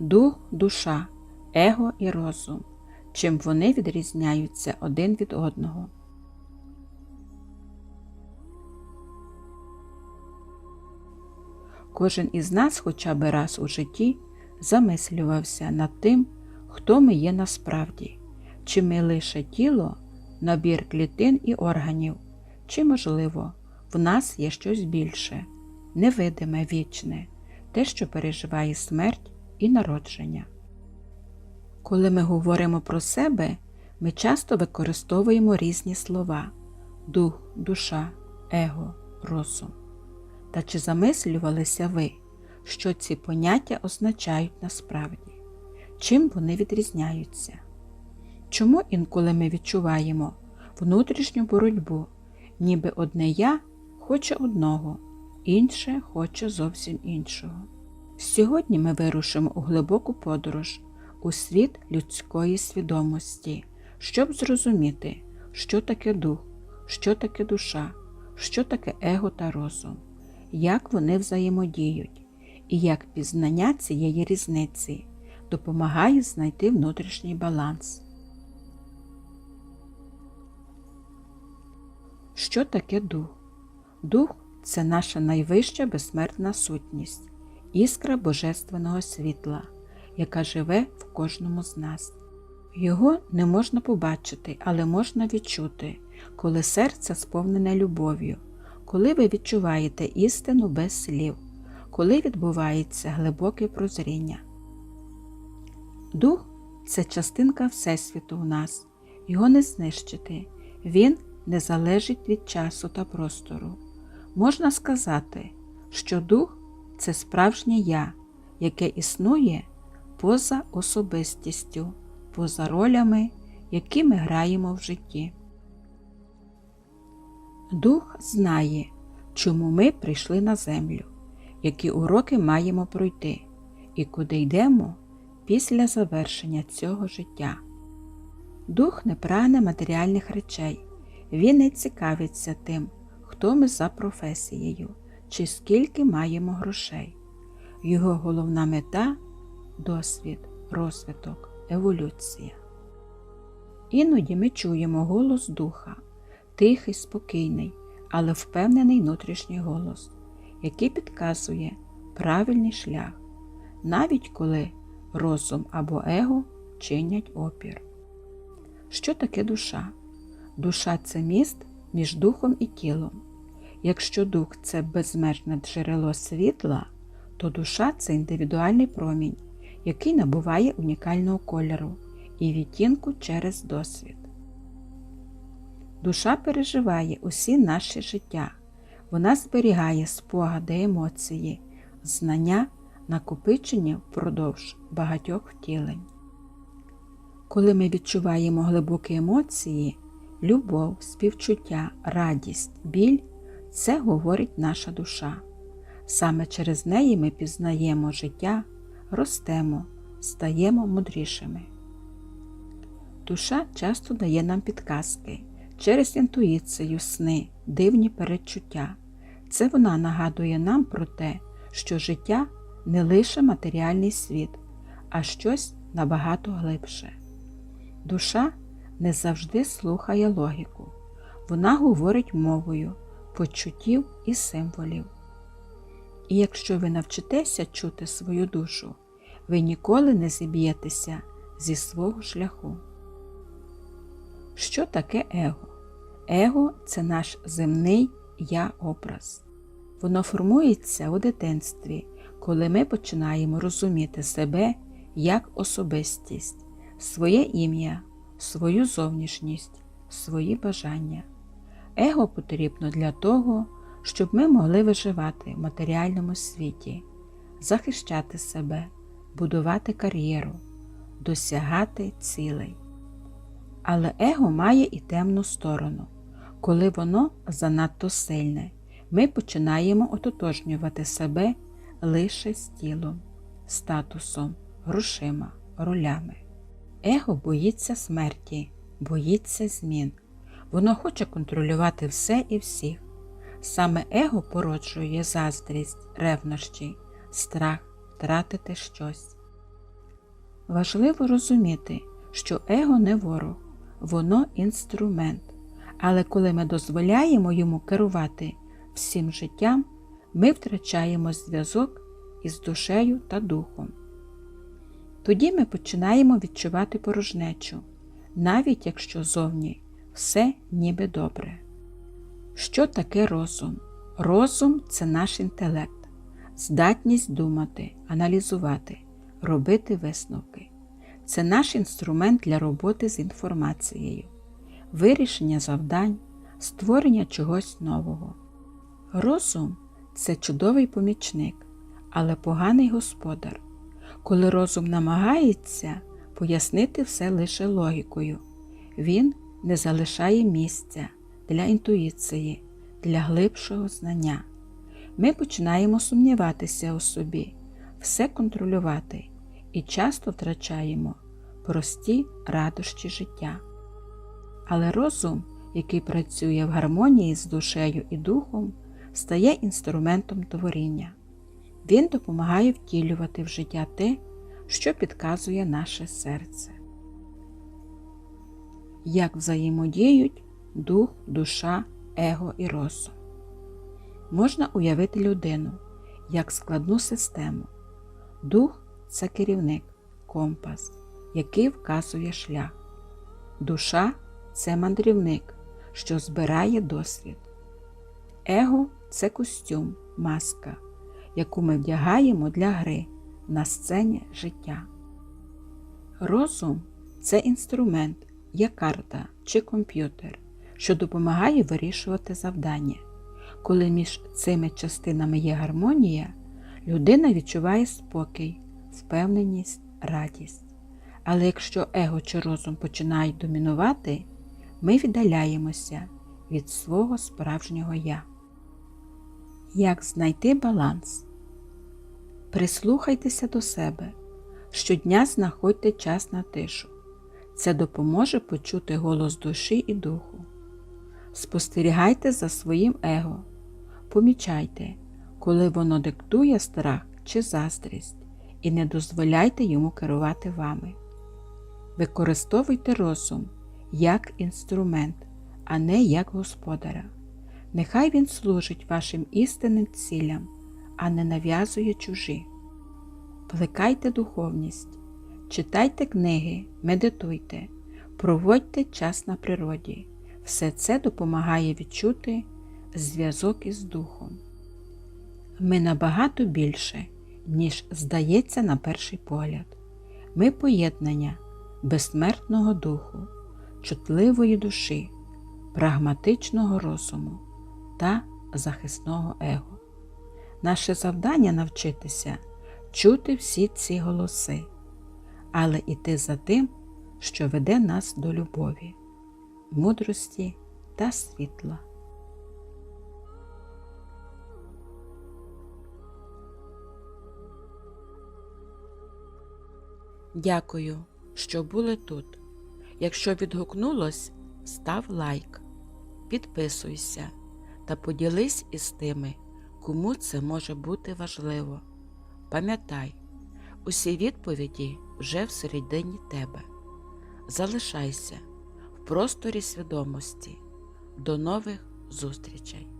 Дух, душа, его і розум. Чим вони відрізняються один від одного. Кожен із нас хоча б раз у житті замислювався над тим, хто ми є насправді, чи ми лише тіло, набір клітин і органів, чи, можливо, в нас є щось більше, невидиме, вічне, те, що переживає смерть і народження. Коли ми говоримо про себе, ми часто використовуємо різні слова дух, душа, его, розум. Та чи замислювалися ви, що ці поняття означають насправді? Чим вони відрізняються? Чому інколи ми відчуваємо внутрішню боротьбу, ніби одне я хоче одного, інше хоче зовсім іншого? Сьогодні ми вирушимо у глибоку подорож у світ людської свідомості, щоб зрозуміти, що таке дух, що таке душа, що таке его та розум, як вони взаємодіють і як пізнання цієї різниці допомагає знайти внутрішній баланс. Що таке дух? Дух це наша найвища безсмертна сутність, іскра Божественного світла, яка живе в кожному з нас. Його не можна побачити, але можна відчути, коли серце сповнене любов'ю, коли ви відчуваєте істину без слів, коли відбувається глибоке прозріння. Дух це частинка Всесвіту в нас, його не знищити, він не залежить від часу та простору. Можна сказати, що дух це справжнє я, яке існує поза особистістю, поза ролями, які ми граємо в житті. Дух знає, чому ми прийшли на землю, які уроки маємо пройти і куди йдемо після завершення цього життя. Дух не прагне матеріальних речей, він не цікавиться тим, хто ми за професією чи скільки маємо грошей. Його головна мета досвід, розвиток, еволюція. Іноді ми чуємо голос духа, тихий, спокійний, але впевнений внутрішній голос, який підказує правильний шлях, навіть коли розум або его чинять опір. Що таке душа? Душа це міст між духом і тілом. Якщо дух це безмежне джерело світла, то душа це індивідуальний промінь, який набуває унікального кольору і відтінку через досвід. Душа переживає усі наші життя, вона зберігає спогади, емоції, знання, накопичені впродовж багатьох втілень. Коли ми відчуваємо глибокі емоції, любов, співчуття, радість, біль це говорить наша душа. Саме через неї ми пізнаємо життя, ростемо, стаємо мудрішими. Душа часто дає нам підказки через інтуїцію, сни, дивні передчуття. Це вона нагадує нам про те, що життя не лише матеріальний світ, а щось набагато глибше. Душа не завжди слухає логіку, вона говорить мовою почуттів і символів. І якщо ви навчитеся чути свою душу, ви ніколи не зіб'єтеся зі свого шляху. Що таке его? Его це наш земний я-образ. Воно формується у дитинстві, коли ми починаємо розуміти себе як особистість, своє ім'я, свою зовнішність, свої бажання. Его потрібно для того, щоб ми могли виживати в матеріальному світі, захищати себе, будувати кар'єру, досягати цілей. Але его має і темну сторону. Коли воно занадто сильне, ми починаємо ототожнювати себе лише з тілом, статусом, грошима, ролями. Его боїться смерті, боїться змін. Воно хоче контролювати все і всіх. Саме его породжує заздрість, ревнощі, страх втратити щось. Важливо розуміти, що его не ворог, воно інструмент. Але коли ми дозволяємо йому керувати всім життям, ми втрачаємо зв'язок із душею та духом. Тоді ми починаємо відчувати порожнечу, навіть якщо зовні все ніби добре. Що таке розум? Розум це наш інтелект, здатність думати, аналізувати, робити висновки. Це наш інструмент для роботи з інформацією, вирішення завдань, створення чогось нового. Розум це чудовий помічник, але поганий господар. Коли розум намагається пояснити все лише логікою, він не залишає місця для інтуїції, для глибшого знання. Ми починаємо сумніватися у собі, все контролювати і часто втрачаємо прості радощі життя. Але розум, який працює в гармонії з душею і духом, стає інструментом творіння. Він допомагає втілювати в життя те, що підказує наше серце. Як взаємодіють дух, душа, его і розум. Можна уявити людину як складну систему. Дух це керівник, компас, який вказує шлях. Душа це мандрівник, що збирає досвід. Его це костюм, маска, яку ми вдягаємо для гри на сцені життя. Розум це інструмент, як карта чи комп'ютер, що допомагає вирішувати завдання. Коли між цими частинами є гармонія, людина відчуває спокій, впевненість, радість. Але якщо его чи розум починають домінувати, ми віддаляємося від свого справжнього я. Як знайти баланс? Прислухайтеся до себе. Щодня знаходьте час на тишу. Це допоможе почути голос душі і духу. Спостерігайте за своїм его. Помічайте, коли воно диктує страх чи заздрість, і не дозволяйте йому керувати вами. Використовуйте розум як інструмент, а не як господаря. Нехай він служить вашим істинним цілям, а не нав'язує чужі. Плекайте духовність, читайте книги, медитуйте, проводьте час на природі. Все це допомагає відчути зв'язок із духом. Ми набагато більше, ніж здається на перший погляд. Ми поєднання безсмертного духу, чутливої душі, прагматичного розуму та захисного его. Наше завдання навчитися чути всі ці голоси, але іти за тим, що веде нас до любові, мудрості та світла. Дякую, що були тут. Якщо відгукнулось, став лайк, підписуйся та поділись із тими, кому це може бути важливо. Пам'ятай, усі відповіді вже всередині тебе. Залишайся в просторі свідомості. До нових зустрічей!